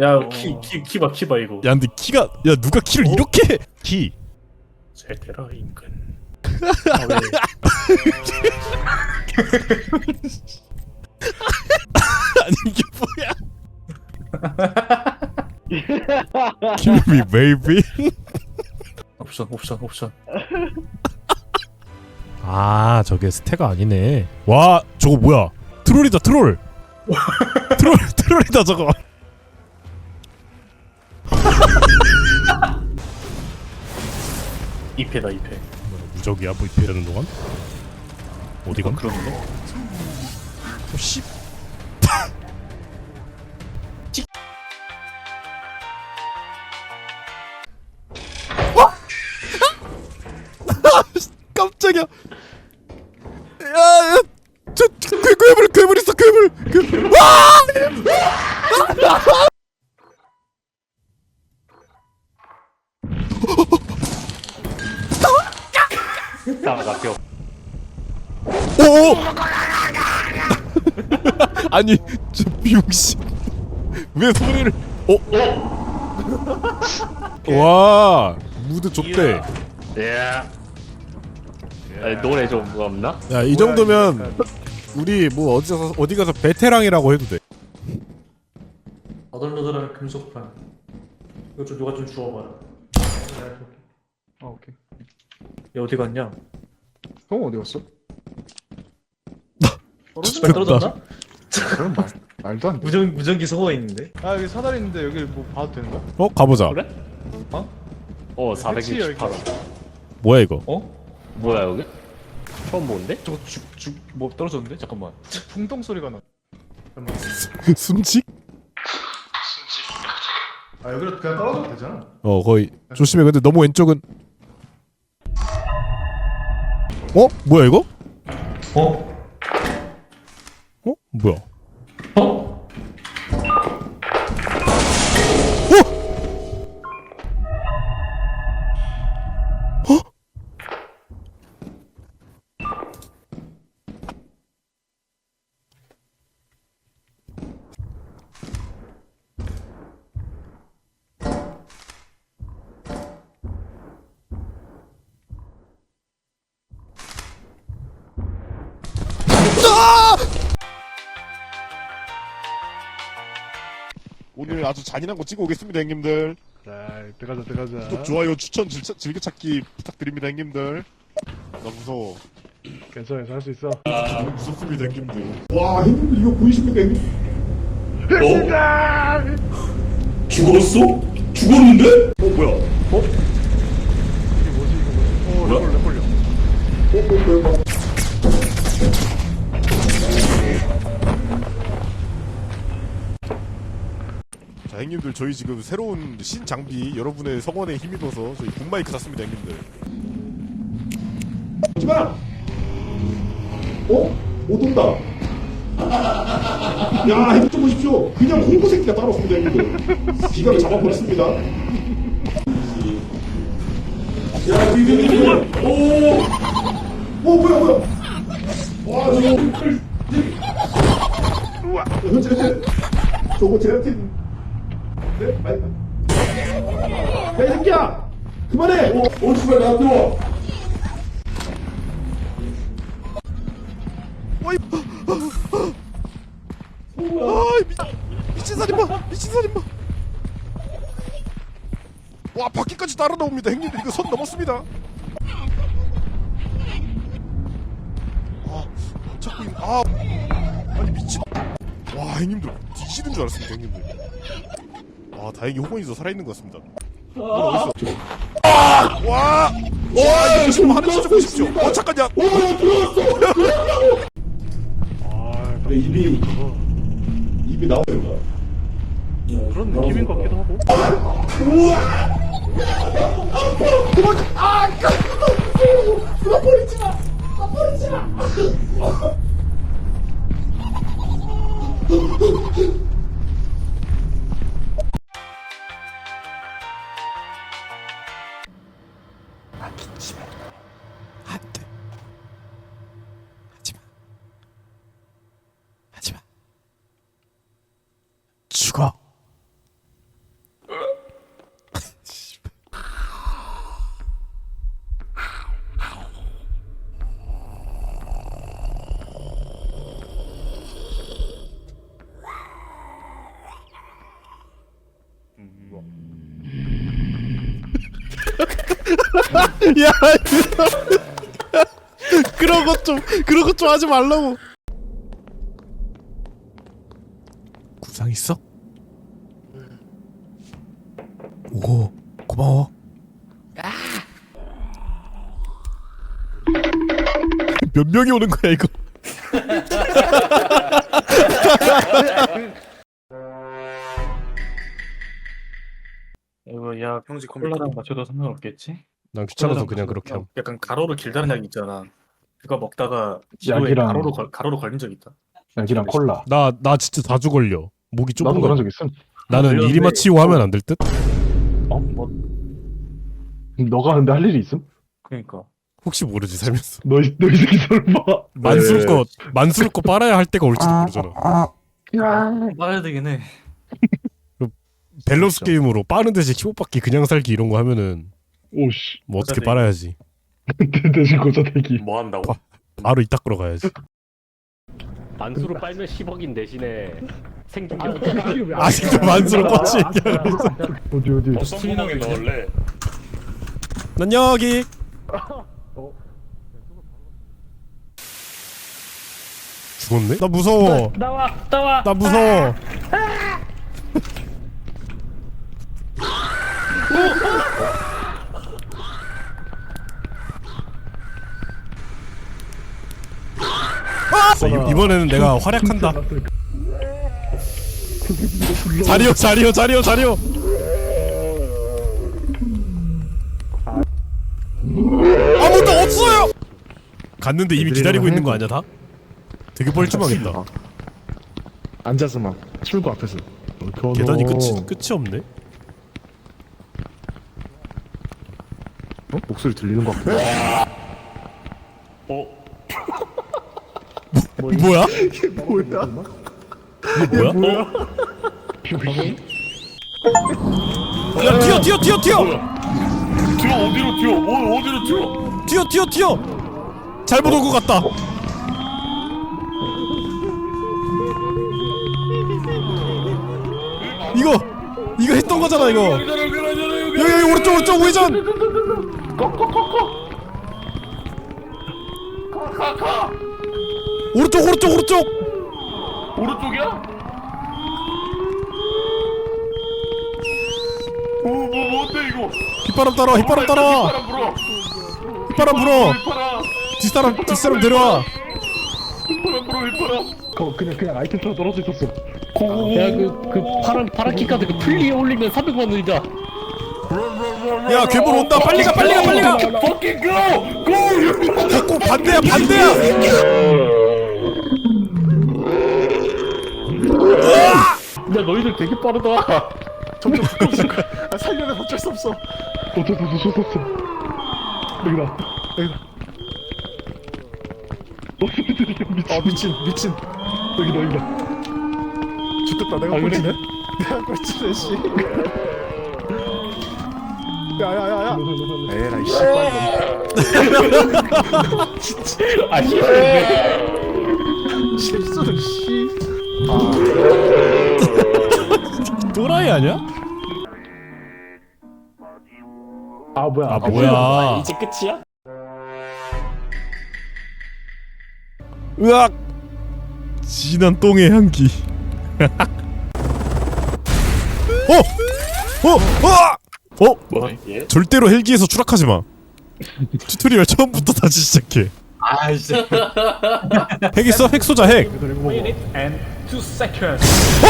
야 키 키 키 봐 키 봐 이거. 야 근데 키가 야 누가 키를 이렇게 키. 제테라 인근. 아니 이게 뭐야? me baby? 옵션 옵션 옵션. 아 저게 스태가 아니네. 와 저거 뭐야? 트롤이다 트롤 트롤 트롤이다 저거. 이패다이패. 무적이야? 뭐 입히려는 동안? 어디 간? 그런데 어, 씨 아니 저 비용씨 왜 소리를 어? 와 무드 좋대 예. 아니, 노래 좀 없나? 야 이 정도면 우리 뭐 어디 가서 어디 가서 베테랑이라고 해도 돼 너덜너덜한 금속판 이거 좀 누가 좀 주워봐라 아 오케이. 얘 어디 갔냐 형 어디 갔어? 빨리 떨어졌나? 그럼 말 말도 안 돼. 무전 무전기 소모가 있는데 아 여기 사다리 있는데 여기 뭐 봐도 되는 거야? 어 가보자 그래? 어? 어, 그치, 468원. 뭐야 이거 어? 뭐야, 여기? 처음 보는데? 저거 죽죽뭐 떨어졌는데 잠깐만 풍덩 소리가 나. 숨직 아 여기로 그냥 떨어져도 되잖아. 어 거의 조심해 근데 너무 왼쪽은 어 뭐야 이거 어? 어 뭐야? 어? 오늘 아주 잔인한 거 찍어 오겠습니다 형님들 자 들어가자 들어가자. 또 좋아요 추천 즐, 즐겨찾기 부탁드립니다 형님들 나 무서워 괜찮아 할수 있어. 너무 무섭습니다 형님들 와 형님들 이거 보이십니까 형님 죽었어? 죽었는데? 어 뭐야 이게 뭐지 이거 뭐지? 오 뭐야? 렉걸려 렉걸려. 자 형님들 저희 지금 새로운 신 장비 여러분의 성원에 힘입어서 저희 붐마이크 샀습니다 형님들. 하지마 어? 못 온다. 야 이거 좀 보십시오. 그냥 홍보 새끼가 따로 없습니다 형님들. 기가를 잡아버렸습니다. 야 뒤에 오! 오! 뭐야 뭐야? 와 저거. 우와. 현재 현재 저거 제라틴 네? 아니 야이 새끼야! 그만해! 오, 오 씨발 나 들어 어이 아 미, 미친 살인마 미친 살인마. 와 바퀴까지 따라 나옵니다. 형님들 이거 선 넘었습니다. 아 자꾸 있- 아. 아니 미친. 와 형님들 뒤지는 줄 알았습니다 형님들 아 다행히 호건이도 살아있는 것 같습니다 아? 아! 와! 와 이거 지금 하나 쳐주십시오 어 잠깐요 아 네, 입이 입이 나와요 그런 느낌인 것 같기도 하고. 안돼 야, 그런 것 좀, 그런 것 좀 하지 말라고. 구상 있어? 오, 고마워. 몇 명이 오는 거야 이거? 이거 야 컴퓨터. 콜라랑 맞춰도 상관없겠지? 난 귀찮아서 그냥 그렇게 함. 약간 가로로 길다는 약 있잖아. 그거 먹다가 지도에 약이랑- 가로로 걸, 가로로 걸린 적 있다. 약이랑 콜라. 나, 나 진짜 자주 걸려. 목이 좁은 나도 거. 그런 적 있음. 나는 걸렸는데- 이리 맞히고 하면 안 될 듯? 어? 뭐 너가 근데 할 일이 있음? 그러니까. 혹시 모르지 살면서. 너이 너이 새끼 설마. 만수르 거 만수르 거 빨아야 할 때가 올지도 모르잖아. 빨아야 되긴 해. 밸런스 게임으로 빠른 대신 키보받기 그냥 살기 이런 거 하면은 오씨. 뭐 어떻게 고자대기. 빨아야지. 대신 고자대기. 뭐 한다고? 봐. 바로 이따 끌어 가야지. 만수로 빨면 10억인 대신에 생존력 아직도 만수르 뻗치 얘기하고 있어. 어디 어디. 어떤 구멍에 넣을래? 난 여기. 죽었네? 나 무서워. 나와 나와 나 무서워. 아! 이- 이번에는 내가 활약한다. 자리요, 자리요, 자리요, 자리요. 아무도 없어요. 갔는데 이미 기다리고 있는 거 아니야 다? 되게 뻘쭘하겠다. 앉아서 막 출구 앞에서. 어, 계단이 끝이 끝이 없네. 어? 목소리 들리는 것 같아. 뭐야? 이게 뭐야? 이게 뭐야? 야 튀어 튀어 튀어 튀어! 튀어 어디로 튀어? 어 어디로 튀어? 튀어 튀어 튀어! 잘못 온 것 같다. 이거 이거 했던 거잖아 이거. 여기 여기 오른쪽 오른쪽 우회전. 오른쪽 오른쪽 오른쪽. 오른쪽이야? 오뭐 뭔데 이거? 휘바람 따라와 휘바람 따라와. 바람 불어. 휘바람 불어. 뒷사람 뒷사람 데려와. 휘파람 불어 휘파람. 거 그냥 그냥 아이템 타 떨어져 있었어. 야 그 그 파란 파란 키 카드 그 플리 올리면 400원 늘자 야 괴물 온다 빨리 가 빨리 가 빨리 가. Go! 자꾸 반대야 반대야. 야 너희들 되게 빠르다 점점 가까워질 거야. 아, 살려내 어쩔 수 없어. 어쩔 수 없어. 어쩔 수 없어. 여기다. 여기다. 어, 미친. 아 미친 미친. 여기다 여기다. 죽겠다. 내가 꼴찌네. 내가 꼴찌네 씨. 야야야야. 에라이 씨. 아 실수를 씨. 또라이 아니야? 아 뭐야? 아 뭐야? 이제 끝이야? 으악! 진한 똥의 향기. 어! 어! 어! 어! 뭐? 절대로 헬기에서 추락하지 마. 튜토리얼 처음부터 다시 시작해. 아 진짜. 핵 있어? 핵 쏘자 핵. And two seconds. 어!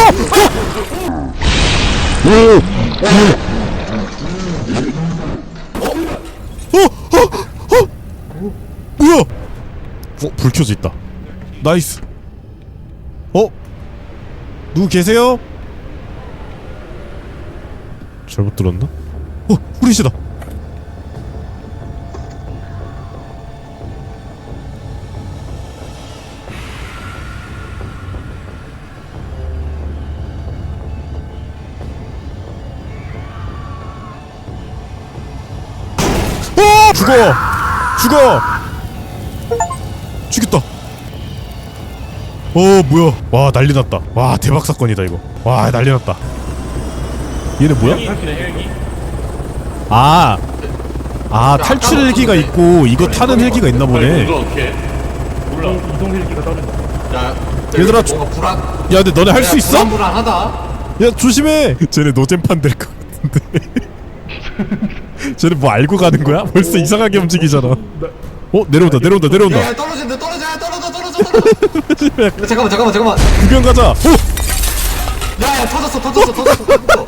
어! 어! 뭐야? 어, 불 켜져 있다. 나이스. 어? 누구 계세요? 잘못 들었나? 어, 후리시다. 죽어! 죽어! 죽였다. 어 뭐야? 와 난리 났다. 와 대박 사건이다 이거. 와 난리 났다. 얘네 뭐야? 아 아 탈출 헬기가 있고 이거 타는 헬기가 있나 보네 이동 헬기가? 얘들아 조... 불안 야 근데 너네 할수 있어? 불안하다 야 조심해 쟤네 노잼판 될 것 같은데 쟤네 뭐 알고 가는 거야? 벌써 이상하게 움직이잖아. 어? 내려온다 내려온다 내려온다. 야 떨어진다 떨어져 야, 떨어져 떨어져 떨어져. 야, 잠깐만 잠깐만 잠깐만. 구경 가자. 오! 야야 터졌어 터졌어 터졌어 터졌어.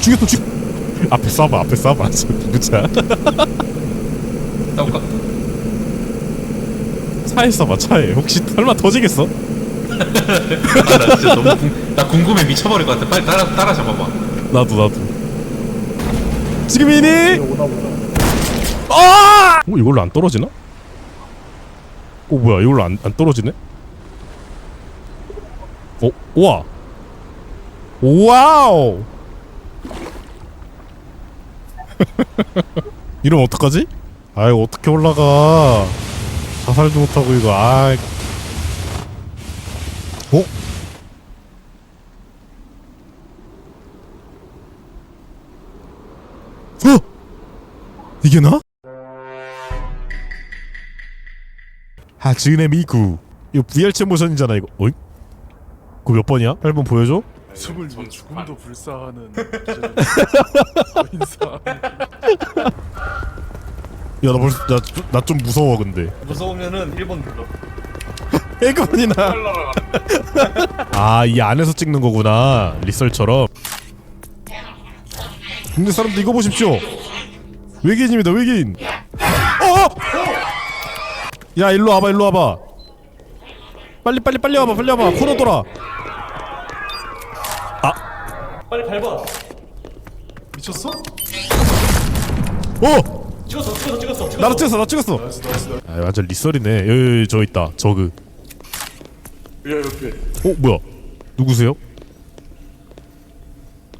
죽였어 죽 앞에 쏴봐 앞에 쏴봐. 저 누구자 잠깐만 차에 쏴봐 차에 혹시 설마 터지겠어? 나 진짜 너무 궁, 나 궁금해 미쳐버릴 것 같아. 빨리 따라 따라 잡아봐. 나도 나도 지금이니? 아! 어 이걸로 안 떨어지나? 어 뭐야 이걸로 안, 안 떨어지네? 어? 우와 와우 이러면 어떡하지? 아 이거 어떻게 올라가 자살도 못하고 이거 아 어? 어? 이게 나? 하즈네 미구 이거 VR체 모션이잖아 이거 어이? 그거 몇 번이야? 8번 보여줘? 숨을 위해 죽음도 불사하는 인사 야나 벌써 나좀 무서워 근데 무서우면은 1번 눌러. 에그만이나 아이 안에서 찍는 거구나 리설처럼 근데 사람들 이거 보십시오 외계인입니다 외계인 어! 야 일로 와봐 일로 와봐 빨리 빨리 빨리 와봐 빨리 와봐 코너 돌아 빨리 밟아. 미쳤어? 어! 찍었어, 찍었어, 찍었어. 찍었어. 나도 찍었어 나 찍었어 아 완전 리설이네 여기, 여기 저 있다 저그 야 이렇게 어 뭐야 누구세요?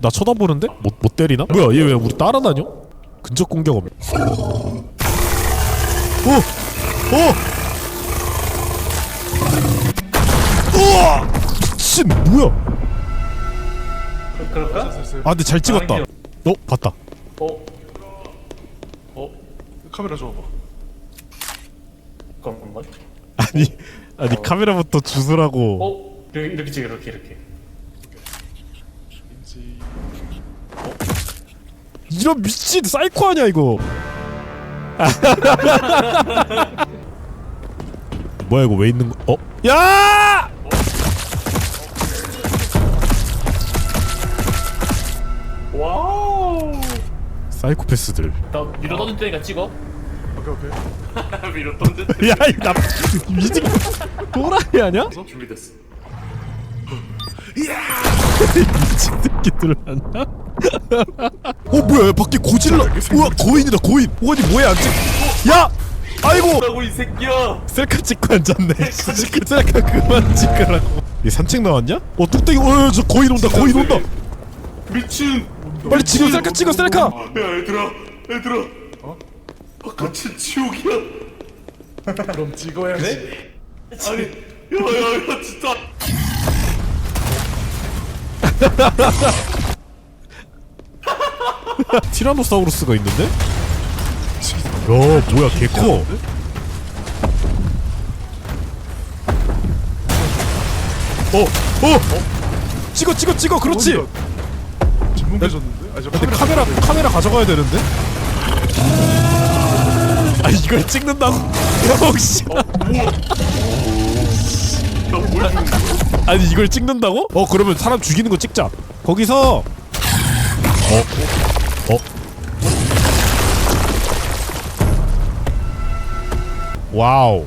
나 쳐다보는데? 못, 못 때리나? 뭐야 얘 왜 우리 따라다녀? 근접 공격 없네 오! 오! 우와! 미친 뭐야 그럴까? 아 근데 잘 찍었다 어? 봤다 어, 어? 카메라 줘봐 잠깐만. 아니 아니 카메라부터 주소라고 어, 이렇게, 이렇게 찍어, 이렇게, 이렇게. 왠지 이런 미친 사이코 아니야 이거 뭐야 이거 왜 있는 거 어? 야! 와우. 사이코패스들 나 위로 던질 테니까 찍어. 오케이 오케이 위로 던질 야, 이 나, 미친 도라이 아니야? 준비됐어. 미친 새끼들 아니야? 어 뭐야 야, 밖에 고질라 우와 고인이다 고인 오가니 뭐야 안 찍? 야! 아이고! 라고 이 새끼야. 셀카 찍고 앉았네 셀카 그만 찍으라고 얘 산책 나왔냐? 어 뚝배기 어저 고인 온다 고인 온다 미친. 빨리 지금 셀카 찍어 셀카 야, 얘들아, 얘들아. 어? 바깥은 지옥이야. 그럼 찍어야지 아니, 야, 야, 야, 진짜. 티라노사우루스가 있는데? 야 뭐야 개커 어! 어! 찍어 찍어 찍어 그렇지! 진뭉개졌는데? 아저 근데 카메라 카메라 가져가야 되는데? 아 이걸 찍는다고? 혹시 아니 이걸 찍는다고? 어 그러면 사람 죽이는 거 찍자 거기서 어? 어? 와우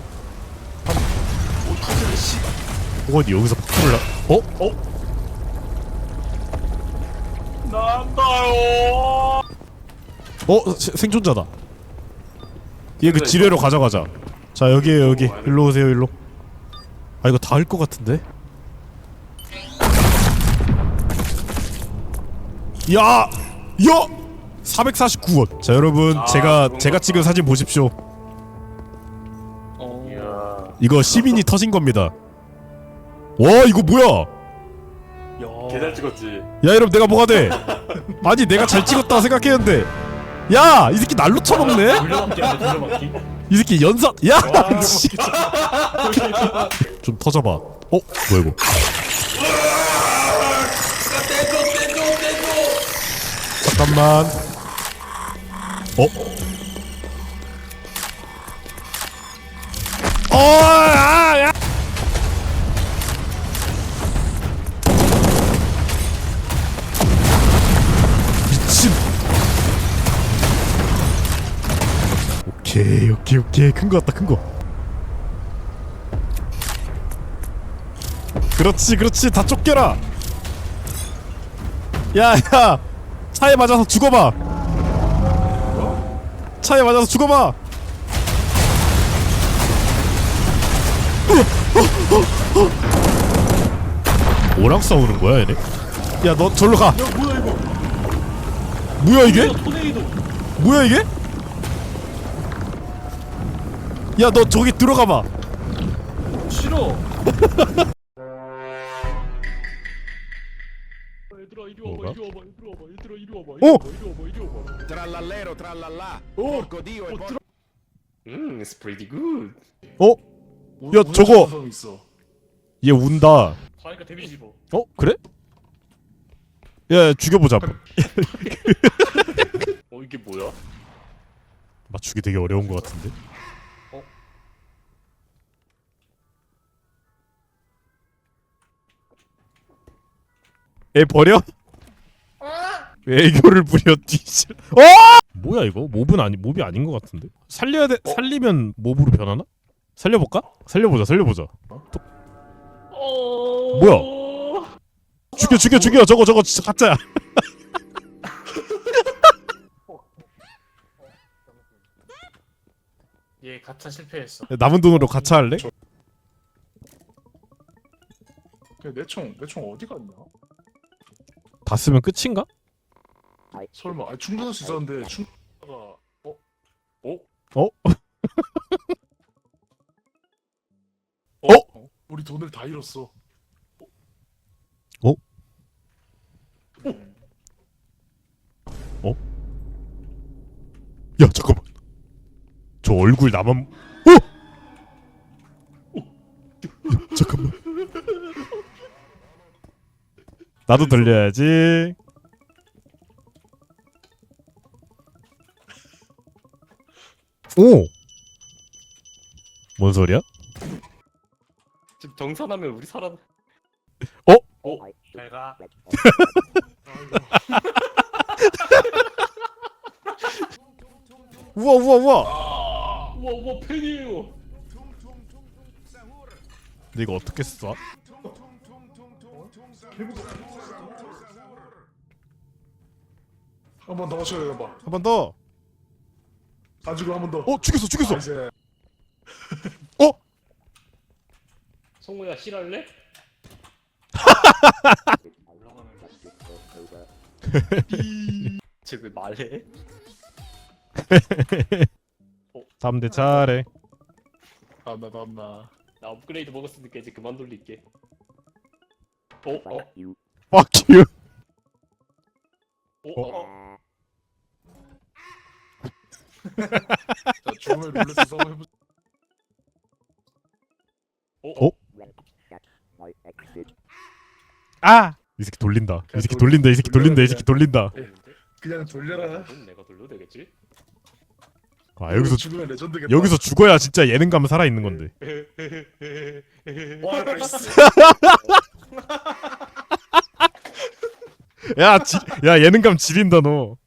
어디 여기서 폭발을 나... 어? 어? 난다요. 어 세- 생존자다. 얘 그 지뢰로 가져가자. 자 여기에요 여기. 일로 오세요 일로. 아 이거 닿을 것 같은데. 야, 야, 449원. 자 여러분 제가 제가 찍은 사진 보십시오. 이야. 이거 시민이 터진 겁니다. 와 이거 뭐야? 개잘 찍었지. 야 이러면 내가 뭐가 돼? 아니 내가 잘 찍었다 생각했는데 야 이 새끼 날로 쳐먹네? 돌려막기 하네 돌려막기 이 새끼 연사 야 씨. 좀 터져봐 어? 뭐야 이거 잠깐만 어? 어, 아, 야! 오케이 오케이 오케이 큰거 같다 큰 거. 그렇지 그렇지. 다 쫓겨라. 야야. 차에 맞아서 죽어봐. 차에 맞아서 죽어봐. 뭐랑 싸우는 거야 얘네? 야 너 절로 가. 뭐야 이거? 뭐야 이게? 토네이도? 뭐야 이게 야 너 저기 들어가 봐 싫어 얘들아 이리 와봐 뭐가? 이리 와봐 이리 와봐 얘들아 이리 와봐 어? 이리 와봐 이리 와봐 Trallallero, trallallà. Porco dio, il porco 음, it's pretty good. 어? 야 저거 성 있어. 얘 운다 다니까 데미지 입어 어 그래? 야 죽여보자 어 이게 뭐야? 맞추기 되게 어려운 것 같은데 애 버려? 왜 애교를 부려 뒤질 어! 뭐야 이거? 몹은 아니 몹이 아닌 것 같은데 살려야 돼 살리면 몹으로 변하나? 살려볼까? 살려보자 살려보자 어... 뭐야? 죽여 죽여 죽여 저거 저거 진짜 가짜야 얘 가차 실패했어 남은 돈으로 가차 할래? 내 총 내 총 어디 갔냐? 다 쓰면 끝인가? 설마 아니, 충전할 수 있었는데 충전가 어? 어? 어? 어? 우리 돈을 다 잃었어. 야 잠깐만 저 얼굴 나만 어? 야, 잠깐만 나도 돌려야지 오! 뭔 소리야? 지금 정산하면 우리 살아. 어? 어? 내가 우와 우와 우와 우와 우와 팬이에요 근데 이거 어떻게 써? 한번더 마셔야 봐. 한 번 더! 가지고 한 번 더. 어 죽였어 죽였어 아, 이제 어? 성우야 실할래? 쟤왜 말해? 3대 차례 나나 나나. 나 업그레이드 먹었으니까 이제 그만 돌릴게 어? 어? Fuck you 어? 어? 자 죽음의 룰렛을 해보. 어? 아! 이 새끼 돌린다 이 새끼 돌린다 이 새끼 돌린다 이 새끼 돌린다 그냥 돌려라. 그럼 내가 돌려도 되겠지? 아 여기서 죽으면 레전드겠다. 여기서 죽어야 진짜 예능감 살아 있는 건데 와 나이스. 야, 지, 야 예능감 지린다 너